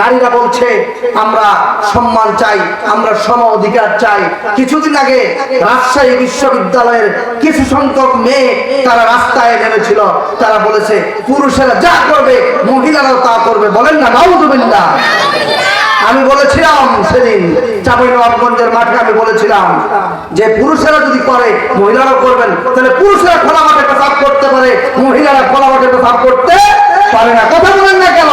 নারীরা বলছে, আমরা সম্মান চাই, আমরা সম অধিকার চাই। কিছুদিন আগে রাজশাহী বিশ্ববিদ্যালয়ের কিছু সংখ্যক মেয়ে তারা রাস্তায় নেমেছিল। তারা বলেছে, পুরুষেরা যা করবে, মহিলারাও তা করবে। বলেন না নাউজুবিল্লাহ আমি বলেছিলাম সেদিন, চাপাইনবাবগঞ্জের মাঠে আমি বলেছিলাম যে, পুরুষেরা যদি করে, মহিলারাও করবেন। তাহলে পুরুষেরা খোলা মাঠে পেশাব করতে পারে, মহিলারা খোলা মাঠে পেশাব করতে পারে না কথা বলেন না কেন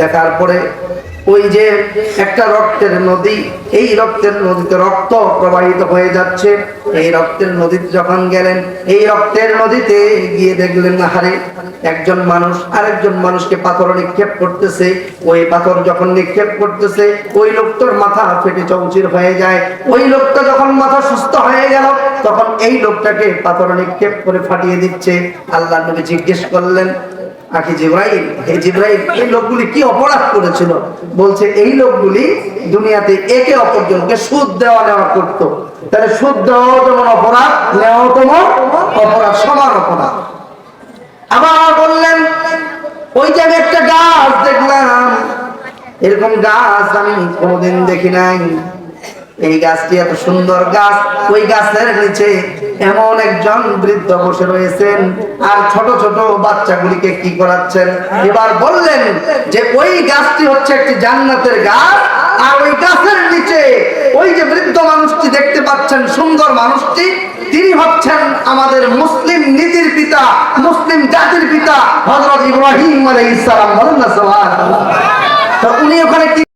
দেখার পরে ওই যে একটা রক্তের নদী, এই রক্তের নদীতে রক্ত প্রবাহিত হয়ে যাচ্ছে। এই রক্তের নদীতে যখন গেলেন, এই রক্তের নদীতে গিয়ে দেখলেন হারে একজন মানুষ, আরেকজন মানুষকে পাথর নিক্ষেপ করতেছে। ওই পাথর যখন নিক্ষেপ করতেছে, ওই লোকটার মাথা ফেটে চৌচির হয়ে যায়। ওই লোকটা যখন মাথা সুস্থ হয়ে গেল, তখন এই লোকটাকে পাথর নিক্ষেপ করে ফাটিয়ে দিচ্ছে। আল্লাহ নবী জিজ্ঞেস করলেন আখি জিব্রাইল? জিব্রাইল, এই লোকগুলি কি অপরাধ করেছিল? বলছে, এই লোকগুলি দুনিয়াতে একে অপরজনকে সুদ দেওয়া নেওয়া করতো। তাহলে সুদ যেমন অপরাধ অপরাধ, সমান অপরাধ। আবার বললেন, ওই যে আমি একটা গাছ দেখলাম, এরকম গাছ আমি কোনোদিন দেখি নাই। এই গাছটি এত সুন্দর গাছ, ওই গাছের নিচে এমন একজন বৃদ্ধ বসে রয়েছেন আর ছোট ছোট বাচ্চাগুলিকে কি করাচ্ছেন? এবার বললেন যে ওই গাছটি হচ্ছে একটি জান্নাতের গাছ, আর ওই গাছের নিচে ওই যে বৃদ্ধ মানুষটি দেখতে পাচ্ছেন, সুন্দর মানুষটি, তিনি হচ্ছেন আমাদের মুসলিম নীতির পিতা, মুসলিম জাতির পিতা, হযরত ইব্রাহিম আলাইহিস সালাম। বলেন সুবহানাল্লাহ।